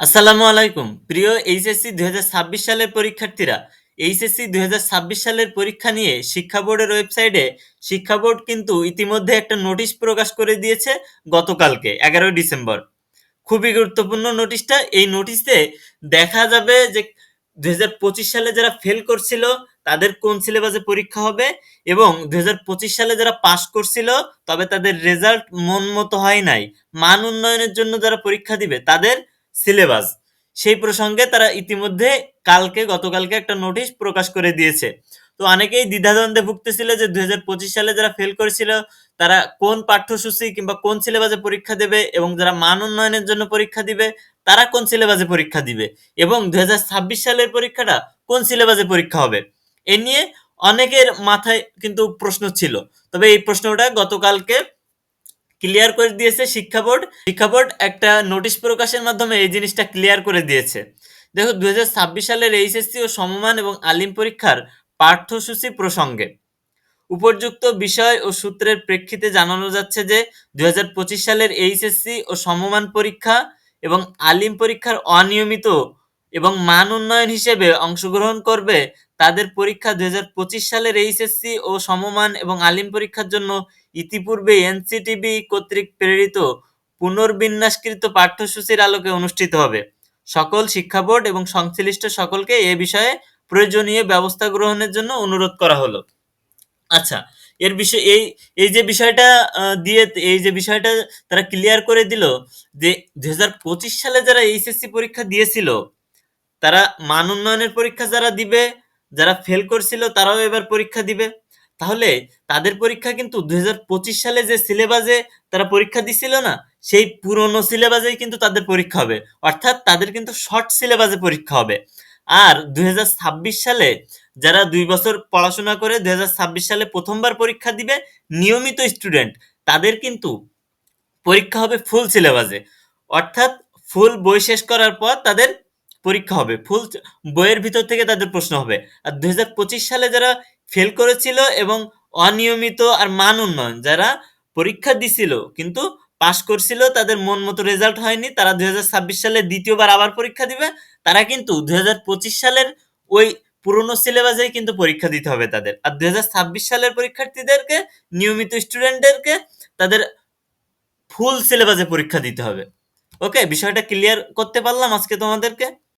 আসসালামু আলাইকুম। প্রিয় এইচএসসি দু ছাব্বিশ সালের পরীক্ষার্থীরা, এইচএসসি দু ছাব্বিশ সালের পরীক্ষা নিয়ে শিক্ষা বোর্ডের ওয়েবসাইটে শিক্ষা বোর্ড কিন্তু ইতিমধ্যে একটা নোটিশ প্রকাশ করে দিয়েছে গতকালকে, এগারোই ডিসেম্বর। খুবই গুরুত্বপূর্ণ নোটিশটা, এই নোটিশে দেখা যাবে যে দু হাজার পঁচিশ সালে যারা ফেল করছিল, তাদের কোন সিলেবাসে পরীক্ষা হবে এবং দু হাজার পঁচিশ সালে যারা পাশ করছিল, তবে তাদের রেজাল্ট মন মতো হয় নাই। মান উন্নয়নের জন্য যারা পরীক্ষা দিবে, তাদের সিলেবাস। সেই প্রসঙ্গে তারা ইতিমধ্যে কালকে, গতকালকে একটা নোটিশ প্রকাশ করে দিয়েছে। তো অনেকেই দ্বিধাদ্বন্দ্বে ভুগতেছিল যে দু হাজার পঁচিশ সালে যারা ফেল করেছিল, তারা কোন পাঠ্যসূচি কিংবা কোন সিলেবাসে পরীক্ষা দেবে এবং যারা মান উন্নয়নের জন্য পরীক্ষা দিবে, তারা কোন সিলেবাসে পরীক্ষা দিবে এবং দু হাজার ছাব্বিশ সালের পরীক্ষাটা কোন সিলেবাসে পরীক্ষা হবে? এ নিয়ে অনেকের মাথায় কিন্তু প্রশ্ন ছিল। তবে এই প্রশ্নটা গতকালকে ক্লিয়ার করে দিয়েছে শিক্ষা বোর্ড। শিক্ষা বোর্ড একটা নোটিশ প্রকাশের মাধ্যমে এই জিনিসটা ক্লিয়ার করে দিয়েছে। দেখো দু হাজার ছাব্বিশ সালের এইচএসসি ও সমমান এবং আলিম পরীক্ষার পাঠ্যসূচি প্রসঙ্গে উপর্যুক্ত বিষয় ও সূত্রের প্রেক্ষিতে জানানো যাচ্ছে যে, দুই হাজার পঁচিশ সালের এইচএসসি ও সমমান পরীক্ষা এবং আলিম পরীক্ষার অনিয়মিত এবং মান উন্নয়ন হিসেবে অংশগ্রহণ করবে তাদের পরীক্ষা দুই হাজার পঁচিশ সালের এইচএসসি ও সমমান এবং আলিম পরীক্ষার জন্য ইতিপূর্বে এনসিটিবি কর্তৃক প্রেরিত পুনর্বিন্যাসকৃত পাঠ্যসূচির আলোকে অনুষ্ঠিত হবে। সকল শিক্ষা বোর্ড এবং সংশ্লিষ্ট সকলকে এ বিষয়ে প্রয়োজনীয় ব্যবস্থা গ্রহণের জন্য অনুরোধ করা হলো। আচ্ছা এর বিষয়, এই এই যে বিষয়টা দিয়ে, এই যে বিষয়টা তারা ক্লিয়ার করে দিল যে দুই হাজার পঁচিশ সালে যারা এইচএসসি পরীক্ষা দিয়েছিল তারা মান উন্নয়নের পরীক্ষা যারা দিবে, যারা ফেল করছিল, তারাও এবার পরীক্ষা দিবে। তাহলে তাদের পরীক্ষা কিন্তু দু হাজার পঁচিশ সালে যে সিলেবাসে তারা পরীক্ষা দিছিল না, সেই পুরনো সিলেবাসেই কিন্তু তাদের পরীক্ষা হবে। অর্থাৎ তাদের কিন্তু শর্ট সিলেবাসে পরীক্ষা হবে। আর দুই হাজার ছাব্বিশ সালে যারা দুই বছর পড়াশোনা করে দুই হাজার ছাব্বিশ সালে প্রথমবার পরীক্ষা দিবে, নিয়মিত স্টুডেন্ট তাদের কিন্তু পরীক্ষা হবে ফুল সিলেবাসে অর্থাৎ ফুল বই শেষ করার পর তাদের পরীক্ষা হবে। ফুল বইয়ের ভিতর থেকে তাদের প্রশ্ন হবে। আর দু হাজার পঁচিশ সালে যারা ফেল করেছিল এবং অনিয়মিত আর মান উন্নয়ন, যারা পরীক্ষা দিছিল কিন্তু পাশ করছিল, তাদের মন মতো রেজাল্ট হয়নি, তারা দু হাজার ছাব্বিশ সালে দ্বিতীয়বার আবার পরীক্ষা দিবে, তারা কিন্তু দু হাজার পঁচিশ সালের ওই পুরনো সিলেবাসেই কিন্তু পরীক্ষা দিতে হবে তাদের। আর দুই হাজার ছাব্বিশ সালের পরীক্ষার্থীদেরকে, নিয়মিত স্টুডেন্টদেরকে তাদের ফুল সিলেবাসে পরীক্ষা দিতে হবে। ওকে বিষয়টা ক্লিয়ার করতে পারলাম আজকে তোমাদেরকে?